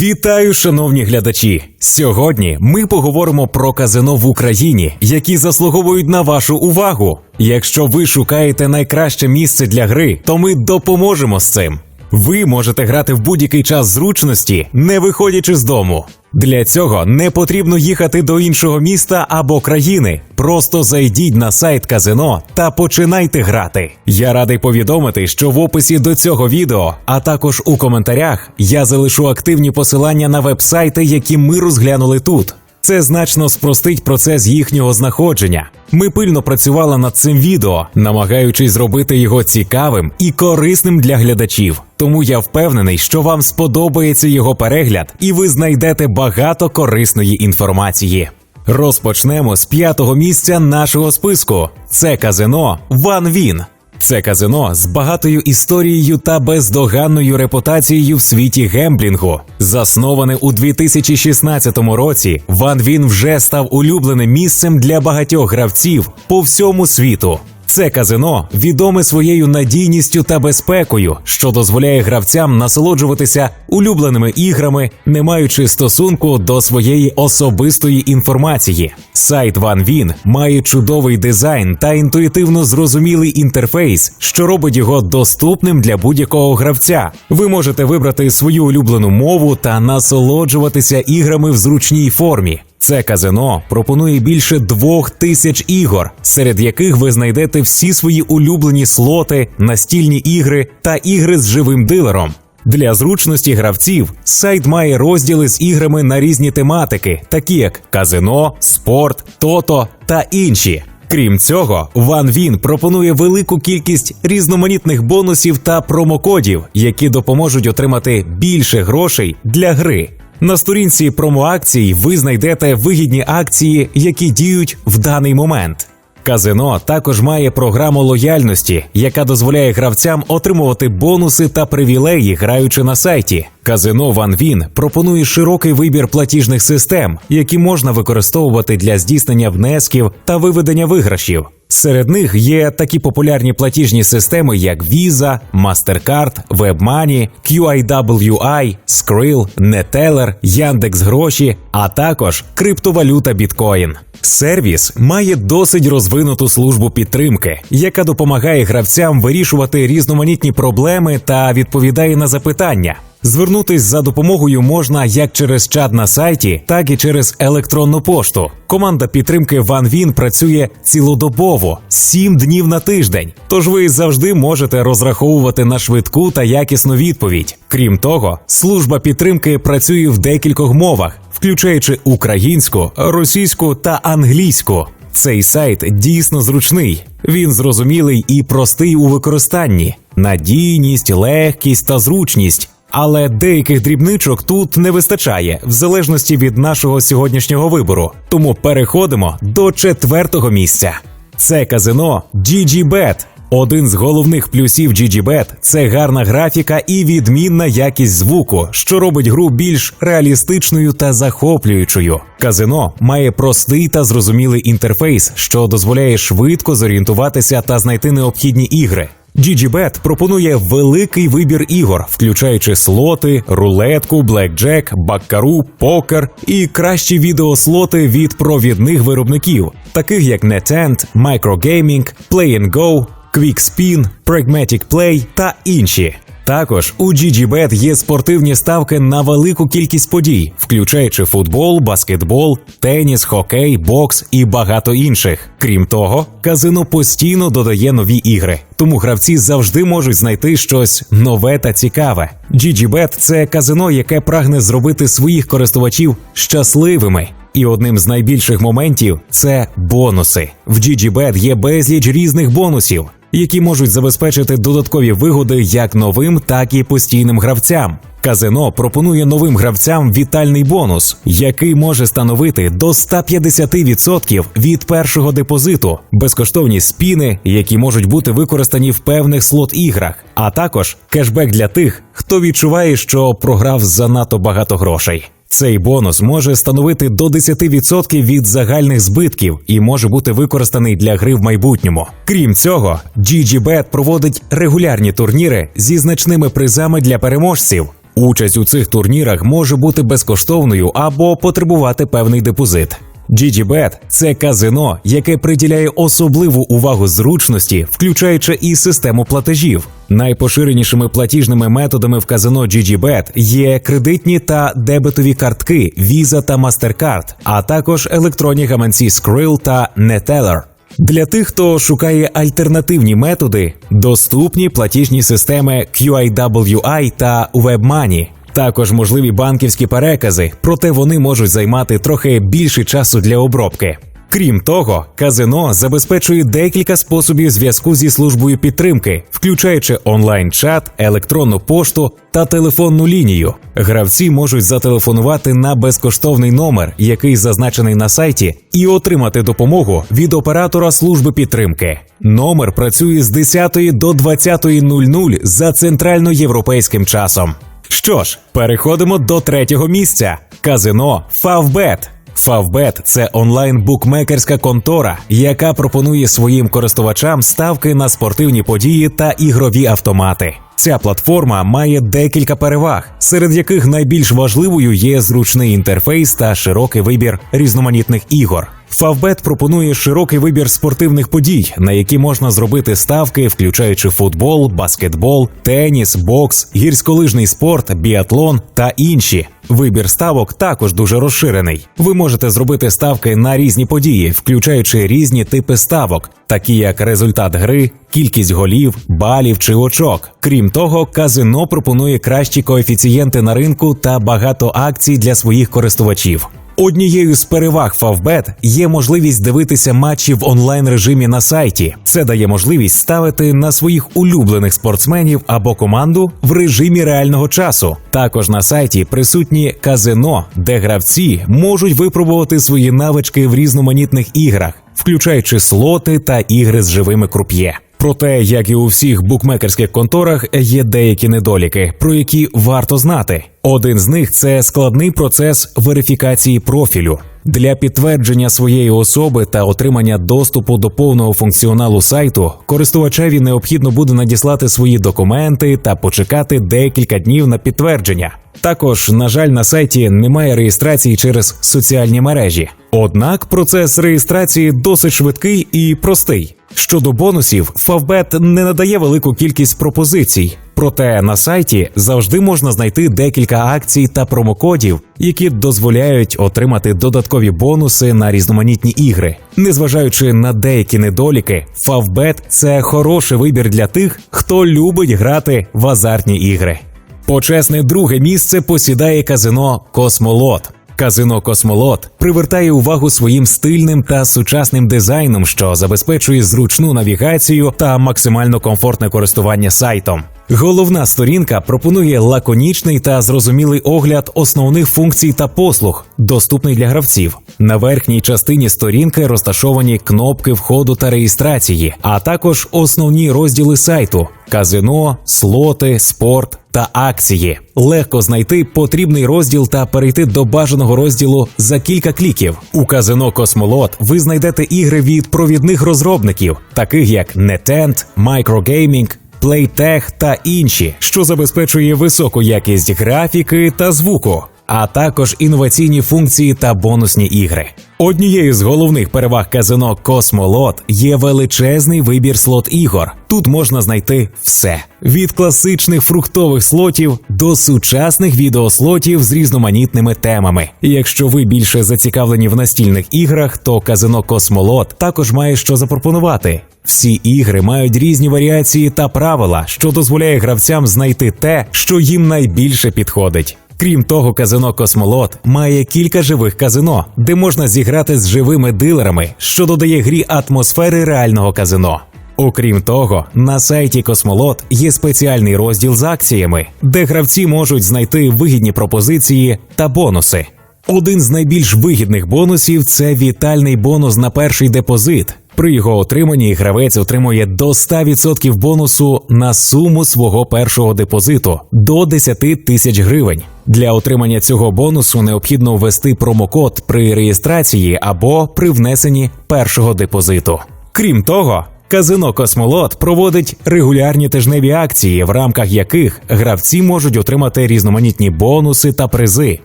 Вітаю, шановні глядачі! Сьогодні ми поговоримо про казино в Україні, які заслуговують на вашу увагу. Якщо ви шукаєте найкраще місце для гри, то ми допоможемо з цим. Ви можете грати в будь-який час зручності, не виходячи з дому. Для цього не потрібно їхати до іншого міста або країни. Просто зайдіть на сайт казино та починайте грати. Я радий повідомити, що в описі до цього відео, а також у коментарях, я залишу активні посилання на веб-сайти, які ми розглянули тут. Це значно спростить процес їхнього знаходження. Ми пильно працювали над цим відео, намагаючись зробити його цікавим і корисним для глядачів. Тому я впевнений, що вам сподобається його перегляд, і ви знайдете багато корисної інформації. Розпочнемо з п'ятого місця нашого списку. Це казино Ван Він. Це казино з багатою історією та бездоганною репутацією в світі гемблінгу. Засноване у 2016 році, Ван Він вже став улюбленим місцем для багатьох гравців по всьому світу. Це казино відоме своєю надійністю та безпекою, що дозволяє гравцям насолоджуватися улюбленими іграми, не маючи стосунку до своєї особистої інформації. Сайт OneWin має чудовий дизайн та інтуїтивно зрозумілий інтерфейс, що робить його доступним для будь-якого гравця. Ви можете вибрати свою улюблену мову та насолоджуватися іграми в зручній формі. Це казино пропонує більше двох тисяч ігор, серед яких ви знайдете всі свої улюблені слоти, настільні ігри та ігри з живим дилером. Для зручності гравців сайт має розділи з іграми на різні тематики, такі як казино, спорт, тото та інші. Крім цього, OneWin пропонує велику кількість різноманітних бонусів та промокодів, які допоможуть отримати більше грошей для гри. На сторінці промоакцій ви знайдете вигідні акції, які діють в даний момент. Казино також має програму лояльності, яка дозволяє гравцям отримувати бонуси та привілеї, граючи на сайті. Казино OneWin пропонує широкий вибір платіжних систем, які можна використовувати для здійснення внесків та виведення виграшів. Серед них є такі популярні платіжні системи, як Visa, MasterCard, WebMoney, QIWI, Skrill, Neteller, Яндекс.Гроші, а також криптовалюта Bitcoin. Сервіс має досить розвинуту службу підтримки, яка допомагає гравцям вирішувати різноманітні проблеми та відповідає на запитання. Звернутись за допомогою можна як через чат на сайті, так і через електронну пошту. Команда підтримки OneWin працює цілодобово, 7 днів на тиждень. Тож ви завжди можете розраховувати на швидку та якісну відповідь. Крім того, служба підтримки працює в декількох мовах, включаючи українську, російську та англійську. Цей сайт дійсно зручний. Він зрозумілий і простий у використанні, надійність, легкість та зручність. Але деяких дрібничок тут не вистачає в залежності від нашого сьогоднішнього вибору. Тому переходимо до четвертого місця. Це казино GGBet. Один з головних плюсів GGBet – це гарна графіка і відмінна якість звуку, що робить гру більш реалістичною та захоплюючою. Казино має простий та зрозумілий інтерфейс, що дозволяє швидко зорієнтуватися та знайти необхідні ігри. GGBet пропонує великий вибір ігор, включаючи слоти, рулетку, блекджек, баккару, покер і кращі відеослоти від провідних виробників, таких як NetEnt, Microgaming, Play Go, QuickSpin, Pragmatic Play та інші. Також у GGBet є спортивні ставки на велику кількість подій, включаючи футбол, баскетбол, теніс, хокей, бокс і багато інших. Крім того, казино постійно додає нові ігри, тому гравці завжди можуть знайти щось нове та цікаве. GGBet – це казино, яке прагне зробити своїх користувачів щасливими. І одним з найбільших моментів це бонуси. В GGBet є безліч різних бонусів які можуть забезпечити додаткові вигоди як новим, так і постійним гравцям. Казино пропонує новим гравцям вітальний бонус, який може становити до 150% від першого депозиту, безкоштовні спіни, які можуть бути використані в певних слот іграх, а також кешбек для тих, хто відчуває, що програв занадто багато грошей. Цей бонус може становити до 10% від загальних збитків і може бути використаний для гри в майбутньому. Крім цього, GGBet проводить регулярні турніри зі значними призами для переможців. Участь у цих турнірах може бути безкоштовною або потребувати певний депозит. GGBet – це казино, яке приділяє особливу увагу зручності, включаючи і систему платежів. Найпоширенішими платіжними методами в казино GGBet є кредитні та дебетові картки Visa та MasterCard, а також електронні гаманці Skrill та Neteller. Для тих, хто шукає альтернативні методи, доступні платіжні системи QIWI та WebMoney. Також можливі банківські перекази, проте вони можуть займати трохи більше часу для обробки. Крім того, казино забезпечує декілька способів зв'язку зі службою підтримки, включаючи онлайн-чат, електронну пошту та телефонну лінію. Гравці можуть зателефонувати на безкоштовний номер, який зазначений на сайті, і отримати допомогу від оператора служби підтримки. Номер працює з 10 до 20.00 за центральноєвропейським часом. Що ж, переходимо до третього місця казино Favbet. Favbet – це онлайн-букмекерська контора, яка пропонує своїм користувачам ставки на спортивні події та ігрові автомати. Ця платформа має декілька переваг, серед яких найбільш важливою є зручний інтерфейс та широкий вибір різноманітних ігор. Favbet пропонує широкий вибір спортивних подій, на які можна зробити ставки, включаючи футбол, баскетбол, теніс, бокс, гірськолижний спорт, біатлон та інші. Вибір ставок також дуже розширений. Ви можете зробити ставки на різні події, включаючи різні типи ставок, такі як результат гри, кількість голів, балів чи очок. Крім того, казино пропонує кращі коефіцієнти на ринку та багато акцій для своїх користувачів. Однією з переваг Favbet є можливість дивитися матчі в онлайн режимі на сайті. Це дає можливість ставити на своїх улюблених спортсменів або команду в режимі реального часу. Також на сайті присутні казино, де гравці можуть випробувати свої навички в різноманітних іграх, включаючи слоти та ігри з живими круп'є. Проте, як і у всіх букмекерських конторах, є деякі недоліки, про які варто знати. Один з них це складний процес верифікації профілю. Для підтвердження своєї особи та отримання доступу до повного функціоналу сайту користувачеві необхідно буде надіслати свої документи та почекати декілька днів на підтвердження. Також, на жаль, на сайті немає реєстрації через соціальні мережі. Однак процес реєстрації досить швидкий і простий. Щодо бонусів, Favbet не надає велику кількість пропозицій, проте на сайті завжди можна знайти декілька акцій та промокодів, які дозволяють отримати додаткові бонуси на різноманітні ігри. Незважаючи на деякі недоліки, Favbet – це хороший вибір для тих, хто любить грати в азартні ігри. Почесне друге місце посідає казино Космолот. Казино Космолот привертає увагу своїм стильним та сучасним дизайном, що забезпечує зручну навігацію та максимально комфортне користування сайтом. Головна сторінка пропонує лаконічний та зрозумілий огляд основних функцій та послуг, доступний для гравців. На верхній частині сторінки розташовані кнопки входу та реєстрації, а також основні розділи сайту: казино, слоти, спорт та акції. Легко знайти потрібний розділ та перейти до бажаного розділу за кілька кліків. У казино Космолот ви знайдете ігри від провідних розробників, таких як NetEnt, Microgaming, Playtech та інші, що забезпечує високу якість графіки та звуку, а також інноваційні функції та бонусні ігри. Однією з головних переваг казино Космолот є величезний вибір слот ігор. Тут можна знайти все: від класичних фруктових слотів до сучасних відеослотів з різноманітними темами. Якщо ви більше зацікавлені в настільних іграх, то казино Космолот також має що запропонувати. Всі ігри мають різні варіації та правила, що дозволяє гравцям знайти те, що їм найбільше підходить. Крім того, казино Космолот має кілька живих казино, де можна зіграти з живими дилерами, що додає грі атмосфери реального казино. Окрім того, на сайті Космолот є спеціальний розділ з акціями, де гравці можуть знайти вигідні пропозиції та бонуси. Один з найбільш вигідних бонусів це вітальний бонус на перший депозит. При його отриманні гравець отримує до 100% бонусу на суму свого першого депозиту до 10 тисяч гривень. Для отримання цього бонусу необхідно ввести промокод при реєстрації або при внесенні першого депозиту. Крім того, Казино Космолот проводить регулярні тижневі акції, в рамках яких гравці можуть отримати різноманітні бонуси та призи.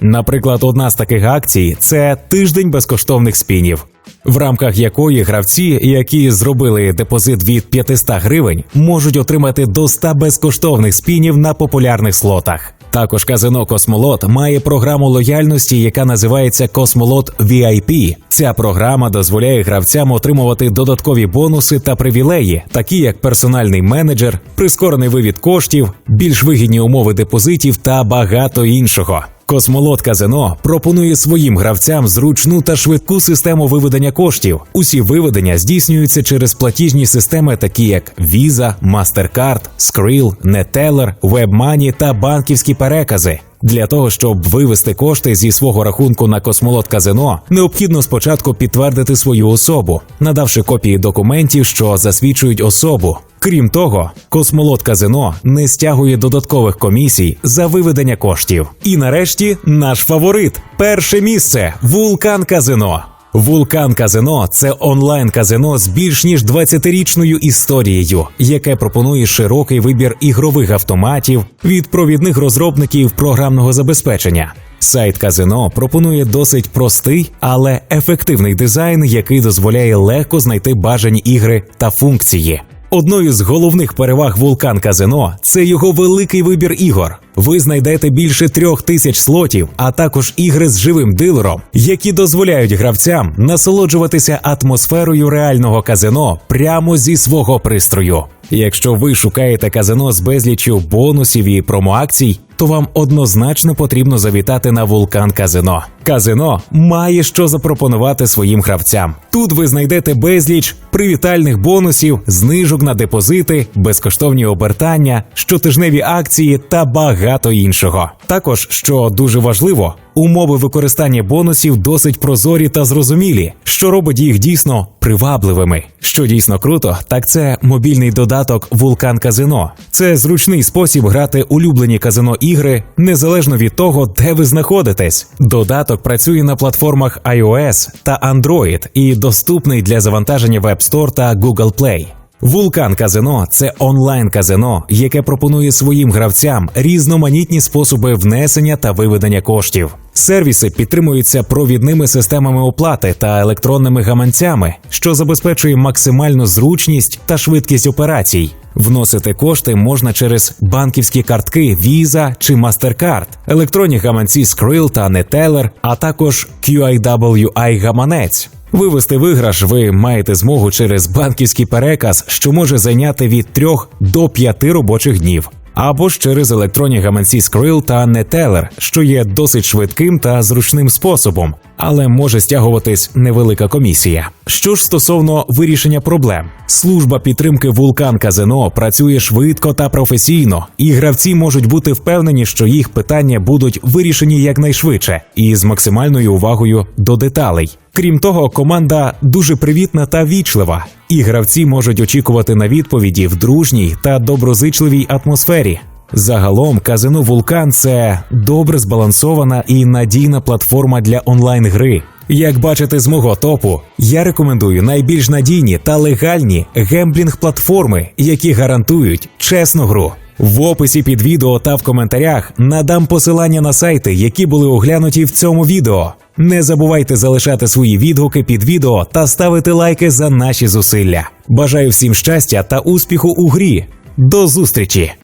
Наприклад, одна з таких акцій це тиждень безкоштовних спінів. В рамках якої гравці, які зробили депозит від 500 гривень, можуть отримати до 100 безкоштовних спінів на популярних слотах. Також казино Космолот має програму лояльності, яка називається Космолот VIP. Ця програма дозволяє гравцям отримувати додаткові бонуси та привілеї, такі як персональний менеджер, прискорений вивід коштів, більш вигідні умови депозитів та багато іншого. Космолот Казино пропонує своїм гравцям зручну та швидку систему виведення коштів. Усі виведення здійснюються через платіжні системи, такі як Visa, MasterCard, Skrill, Neteller, WebMoney та банківські перекази. Для того щоб вивести кошти зі свого рахунку на космолот казино, необхідно спочатку підтвердити свою особу, надавши копії документів, що засвідчують особу. Крім того, космолот казино не стягує додаткових комісій за виведення коштів. І нарешті наш фаворит перше місце вулкан казино. Вулкан Казино це онлайн казино з більш ніж 20-річною історією, яке пропонує широкий вибір ігрових автоматів від провідних розробників програмного забезпечення. Сайт казино пропонує досить простий, але ефективний дизайн, який дозволяє легко знайти бажані ігри та функції. Одною з головних переваг вулкан казино це його великий вибір ігор. Ви знайдете більше трьох тисяч слотів, а також ігри з живим дилером, які дозволяють гравцям насолоджуватися атмосферою реального казино прямо зі свого пристрою. Якщо ви шукаєте казино з безліччю бонусів і промоакцій, то вам однозначно потрібно завітати на вулкан казино. Казино має що запропонувати своїм гравцям. Тут ви знайдете безліч привітальних бонусів, знижок на депозити, безкоштовні обертання, щотижневі акції та багато іншого. Також, що дуже важливо, умови використання бонусів досить прозорі та зрозумілі, що робить їх дійсно привабливими. Що дійсно круто, так це мобільний додаток Вулкан Казино. Це зручний спосіб грати улюблені казино ігри незалежно від того, де ви знаходитесь. Додаток працює на платформах iOS та Android і доступний для завантаження в App Store та Google Play. Вулкан Казино це онлайн казино, яке пропонує своїм гравцям різноманітні способи внесення та виведення коштів. Сервіси підтримуються провідними системами оплати та електронними гаманцями, що забезпечує максимальну зручність та швидкість операцій. Вносити кошти можна через банківські картки Visa чи MasterCard, електронні гаманці Skrill та Neteller, а також QIWI гаманець. Вивести виграш ви маєте змогу через банківський переказ, що може зайняти від 3 до 5 робочих днів. Або ж через електронні гаманці Skrill та Neteller, що є досить швидким та зручним способом, але може стягуватись невелика комісія. Що ж стосовно вирішення проблем, служба підтримки вулкан казино працює швидко та професійно, і гравці можуть бути впевнені, що їх питання будуть вирішені якнайшвидше і з максимальною увагою до деталей. Крім того, команда дуже привітна та вічлива, і гравці можуть очікувати на відповіді в дружній та доброзичливій атмосфері. Загалом казино Вулкан це добре збалансована і надійна платформа для онлайн-гри. Як бачите з мого топу, я рекомендую найбільш надійні та легальні гемблінг-платформи, які гарантують чесну гру. В описі під відео та в коментарях надам посилання на сайти, які були оглянуті в цьому відео. Не забувайте залишати свої відгуки під відео та ставити лайки за наші зусилля. Бажаю всім щастя та успіху у грі. До зустрічі!